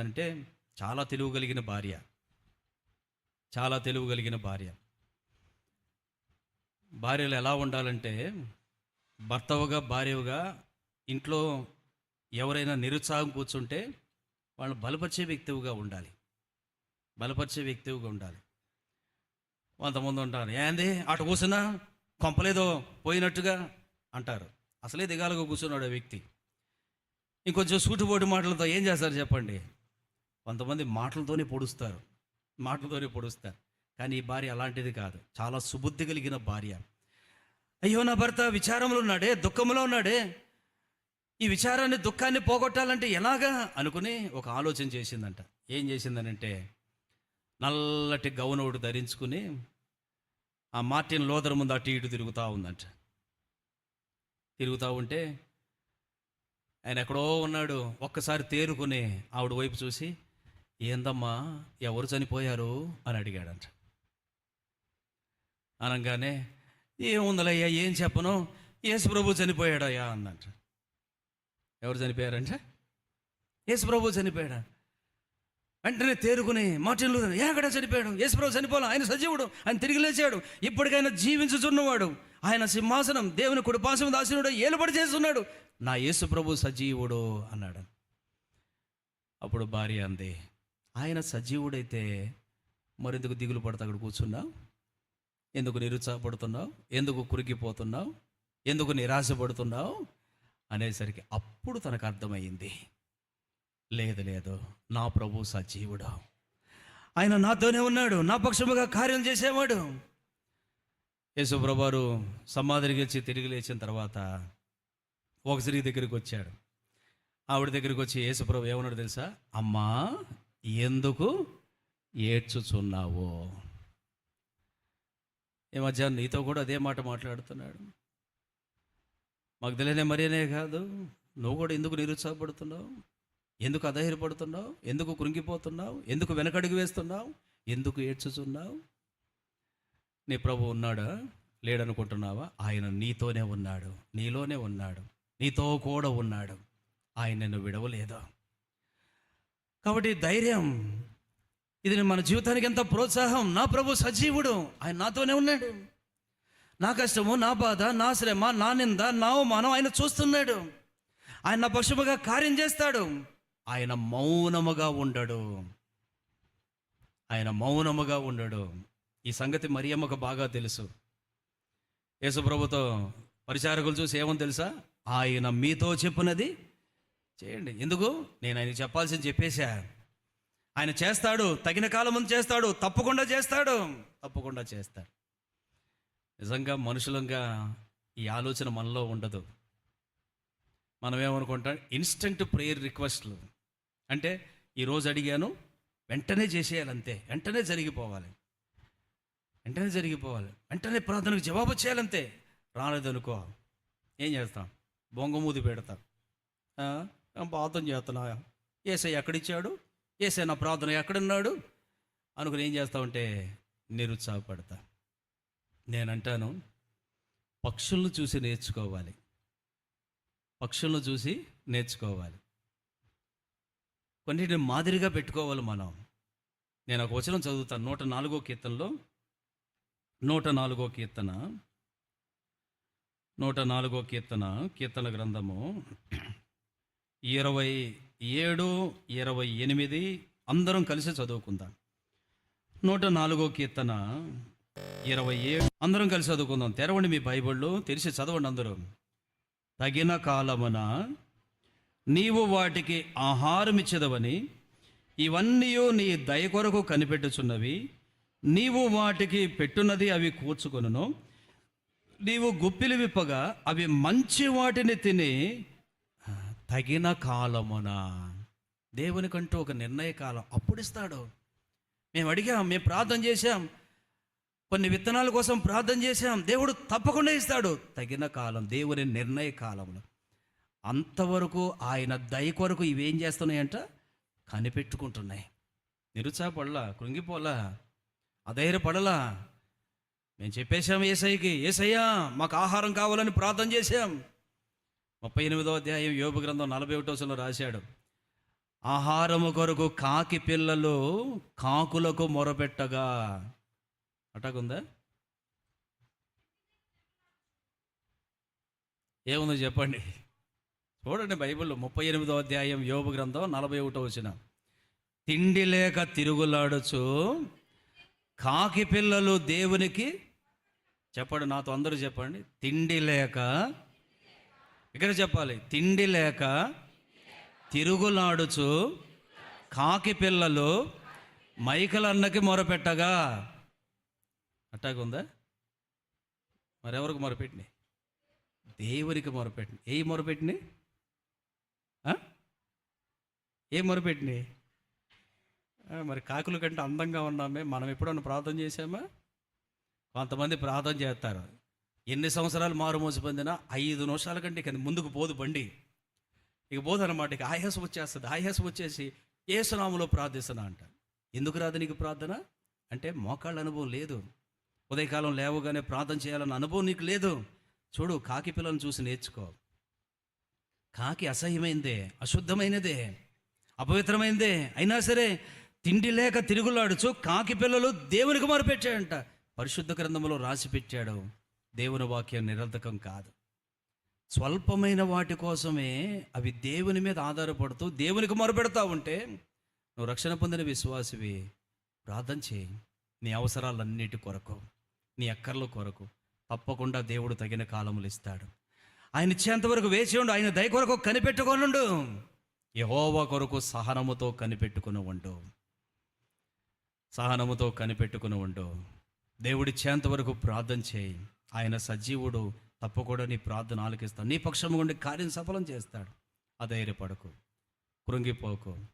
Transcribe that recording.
అంటే చాలా తెలివి కలిగిన భార్య. చాలా తెలివి కలిగిన భార్య. భార్యలు ఎలా ఉండాలంటే భర్తవుగా భార్యవుగా ఇంట్లో ఎవరైనా నిరుత్సాహం కూర్చుంటే వాళ్ళు బలపరిచే వ్యక్తివిగా ఉండాలి. బలపరిచే వ్యక్తివిగా ఉండాలి. కొంతమంది ఉంటారు ఏంది? అటు కూర్చున్నా? కొంపలేదో పోయినట్టుగా అంటారు. అసలే దిగాలుగా కూర్చున్నాడు ఆ వ్యక్తి. ఇంకొంచెం సూటుబోటు మాటలతో ఏం చేస్తారు చెప్పండి? కొంతమంది మాటలతోనే పొడుస్తారు. మాటలతోనే పొడుస్తారు. కానీ ఈ భార్య అలాంటిది కాదు. చాలా సుబుద్ధి కలిగిన భార్య. అయ్యో నా భర్త విచారంలో ఉన్నాడే దుఃఖంలో ఉన్నాడే. ఈ విచారాన్ని దుఃఖాన్ని పోగొట్టాలంటే ఎలాగా అనుకుని ఒక ఆలోచన చేసిందంట. ఏం చేసిందనంటే నల్లటి గౌను ఒకటి ధరించుకుని ఆ మార్టిన్ లోదర్ ముందు అటు ఇటు తిరుగుతూ ఉందంట. తిరుగుతూ ఉంటే ఆయన ఎక్కడో ఉన్నాడు. ఒక్కసారి తేరుకుని ఆవిడ వైపు చూసి ఏందమ్మా ఎవరు చనిపోయారు అని అడిగాడంట. అనగానే ఏముందలయ్యా ఏం చెప్పను? యేసుప్రభు చనిపోయాడయ్యా అందంట ఎవరు చనిపోయారంటే? యేసుప్రభు చనిపోయాడా? వెంటనే తేరుకుని మార్టిన్ లూథర్ ఎక్కడ చనిపోయాడు? యేసుప్రభు చనిపోలే ఆయన సజీవుడు ఆయన తిరిగి లేచాడు. ఇప్పటికైనా జీవించుచున్నవాడు. ఆయన సింహాసనం దేవుని కుడిపాసం దాసినుడు ఏలుబడి చేస్తున్నాడు. నా యేసుప్రభు సజీవుడు అన్నాడు. అప్పుడు భార్య అంది ఆయన సజీవుడైతే మరెందుకు దిగులు పడతా అక్కడ కూర్చున్నావు? ఎందుకు నిరుత్సాహపడుతున్నావు? ఎందుకు కురికిపోతున్నావు ఎందుకు నిరాశపడుతున్నావు? అనేసరికి అప్పుడు తనకు అర్థమైంది లేదు లేదు నా ప్రభు సజీవుడు. ఆయన నాతోనే ఉన్నాడు నా పక్షముగా కార్యం చేసేవాడు. యేసుప్రభారు సమాధికి వచ్చి తిరిగి లేచిన తర్వాత ఒక స్త్రీ దగ్గరికి వచ్చాడు. ఆవిడ దగ్గరికి వచ్చి యేసుప్రభు ఏమన్నాడు తెలుసా? అమ్మా ఎందుకు ఏడ్చుచున్నావో? ఈ మధ్య నీతో కూడా అదే మాట మాట్లాడుతున్నాడు. మాకు తెలియనే మరేనే కాదు నువ్వు కూడా ఎందుకు నిరుత్సాహపడుతున్నావు? ఎందుకు అధైర్యపడుతున్నావు? ఎందుకు కృంగిపోతున్నావు? ఎందుకు వెనకడుగు వేస్తున్నావు? ఎందుకు ఏడ్చుచున్నావు? నీ ప్రభు ఉన్నాడా? లేడనుకుంటున్నావా? ఆయన నీతోనే ఉన్నాడు నీలోనే ఉన్నాడు నీతో కూడా ఉన్నాడు. ఆయన నిన్ను విడవలేదా? కాబట్టి ధైర్యం. ఇది మన జీవితానికి ఎంత ప్రోత్సాహం. నా ప్రభు సజీవుడు. ఆయన నాతోనే ఉన్నాడు. నా కష్టము నా బాధ నా శ్రమ నా నింద నా అవమానం ఆయన చూస్తున్నాడు. ఆయన నా పక్షముగా కార్యం చేస్తాడు. ఆయన మౌనముగా ఉండడు. ఆయన మౌనముగా ఉండడు. ఈ సంగతి మరియమ్మకు బాగా తెలుసు. యేసుప్రభుతో పరిచారకులు చూసి ఏమని తెలుసా? ఆయన మీతో చెప్పినది చేయండి. ఎందుకు? నేను ఆయన చెప్పాల్సింది చెప్పేశా. ఆయన చేస్తాడు తగిన కాలం ముందు చేస్తాడు తప్పకుండా చేస్తాడు. తప్పకుండా చేస్తాడు. నిజంగా మనుషులంగా ఈ ఆలోచన మనలో ఉండదు. మనం ఏమనుకుంటాం ఇన్స్టంట్ ప్రేయర్ రిక్వెస్ట్లు అంటే ఈరోజు అడిగాను వెంటనే చేసేయాలంతే వెంటనే జరిగిపోవాలి. వెంటనే జరిగిపోవాలి. వెంటనే ప్రార్థనకు జవాబు చేయాలంతే రాలేదనుకో. ఏం చేస్తాం? బొంగమూది పెడతాం. ప్రార్థన చేస్తున్నా. ఏసై ఎక్కడిచ్చాడు? ఏసై నా ప్రార్థన ఎక్కడున్నాడు? అనుకుని ఏం చేస్తా ఉంటే నిరుత్సాహపడతా. నేనంటాను పక్షులను చూసి నేర్చుకోవాలి. పక్షులను చూసి నేర్చుకోవాలి. కొన్నిటిని మాదిరిగా పెట్టుకోవాలి మనం. నేను ఒక వచనం చదువుతాను నూట నాలుగో కీర్తనలో. నూట నాలుగో కీర్తన. నూట నాలుగో కీర్తన కీర్తన గ్రంథము. ఇరవై ఏడు ఇరవై ఎనిమిది అందరం కలిసి చదువుకుందాం. నూట నాలుగో కీర్తన ఇరవై ఏడు అందరం కలిసి చదువుకుందాం. తెరవండి మీ బైబిళ్ళు తెరిచి చదవండి అందరూ. తగిన కాలమున నీవు వాటికి ఆహారం ఇచ్చదవని ఇవన్నీ నీ దయ కొరకు కనిపెట్టుచున్నవి. నీవు వాటికి పెట్టున్నది అవి కూర్చుకొనును. నీవు గుప్పిలి విప్పగా అవి మంచి వాటిని తిని తగిన కాలమున. దేవునికంటూ ఒక నిర్ణయ కాలం. అప్పుడు ఇస్తాడు మేము అడిగాం మేము ప్రార్థన చేశాం. కొన్ని విత్తనాల కోసం ప్రార్థన చేశాం. దేవుడు తప్పకుండా ఇస్తాడు. తగిన కాలం దేవుని నిర్ణయ కాలంలో అంతవరకు ఆయన దయ కొరకు ఇవేం చేస్తున్నాయంట? కనిపెట్టుకుంటున్నాయి. నిరుత్సాహపడలా కృంగిపోలా అధైర్యపడలా. మేము చెప్పేశాం ఏసైకి ఏసయ్యా మాకు ఆహారం కావాలని ప్రార్థన చేశాం. ముప్పై ఎనిమిదో అధ్యాయం యోగ గ్రంథం నలభై ఒకటోసలో రాశాడు. ఆహారము కొరకు కాకి పిల్లలు కాకులకు మొరపెట్టగా. అటాకుందా? ఏముందో చెప్పండి? చూడండి బైబిల్లో ముప్పై ఎనిమిదో అధ్యాయం యోబు గ్రంథం నలభై ఒకటో వచ్చిన తిండి లేక తిరుగులాడుచు కాకి పిల్లలు దేవునికి చెప్పండి నాతో అందరూ చెప్పండి. తిండి లేక ఇక్కడ చెప్పాలి తిండి లేక తిరుగులాడుచు కాకి పిల్లలు మైకలన్నకి మొరపెట్టగా. అట్టాగుందా? మరెవరికి మొరపెట్టినాయి దేవునికి మొరపెట్టినాయి ఏ మొరపెట్టినాయి ఏ మొరపెట్టినాయి మరి కాకుల కంటే అందంగా ఉన్నామే. మనం ఎప్పుడన్నా ప్రార్థన చేసామా కొంతమంది ప్రార్థన చేస్తారు. ఎన్ని సంవత్సరాలు మారుమోసి పొందినా ఐదు నిమిషాల కంటే ఇక ముందుకు పోదు బండి. ఇక పోదన్నమాట ఇక ఆయాసం వచ్చేస్తుంది. ఆయాసం వచ్చేసి ఏ ప్రార్థిస్తున్నా అంట. ఎందుకు రాదు నీకు ప్రార్థన? అంటే మోకాళ్ళ అనుభవం లేదు. ఉదయకాలం లేవగానే ప్రార్థన చేయాలన్న అనుభవం నీకు లేదు. చూడు కాకి పిల్లలను చూసి నేర్చుకో. కాకి అసహ్యమైందే అశుద్ధమైనదే అపవిత్రమైందే. అయినా సరే తిండి లేక తిరుగులాడుచు కాకి పిల్లలు దేవునికి మొరపెట్టాడంట పరిశుద్ధ గ్రంథంలో రాసి పెట్టాడు. దేవుని వాక్యం నిరర్ధకం కాదు. స్వల్పమైన వాటి కోసమే అవి దేవుని మీద ఆధారపడుతూ దేవునికి మొరపెడతా ఉంటే నువ్వు రక్షణ పొందిన విశ్వాసివి. ప్రార్థన చేయి. నీ అవసరాలన్నిటి కొరకు నీ అక్కర్ల కొరకు తప్పకుండా దేవుడు తగిన కాలములు ఇస్తాడు. ఆయన ఇచ్చేంత వరకు వేచి ఉండు. ఆయన దయ కొరకు కనిపెట్టుకొనుండు యహోవా కొరకు సహనముతో కనిపెట్టుకుని ఉండు. సహనముతో కనిపెట్టుకుని ఉండు. దేవుడిచ్చేంత వరకు ప్రార్థన చేయి. ఆయన సజీవుడు తప్పకుండా నీ ప్రార్థన ఆలకిస్తాడు. నీ పక్షము ఉండి కార్యం సఫలం చేస్తాడు. అధైర్యపడకు. కృంగిపోకు.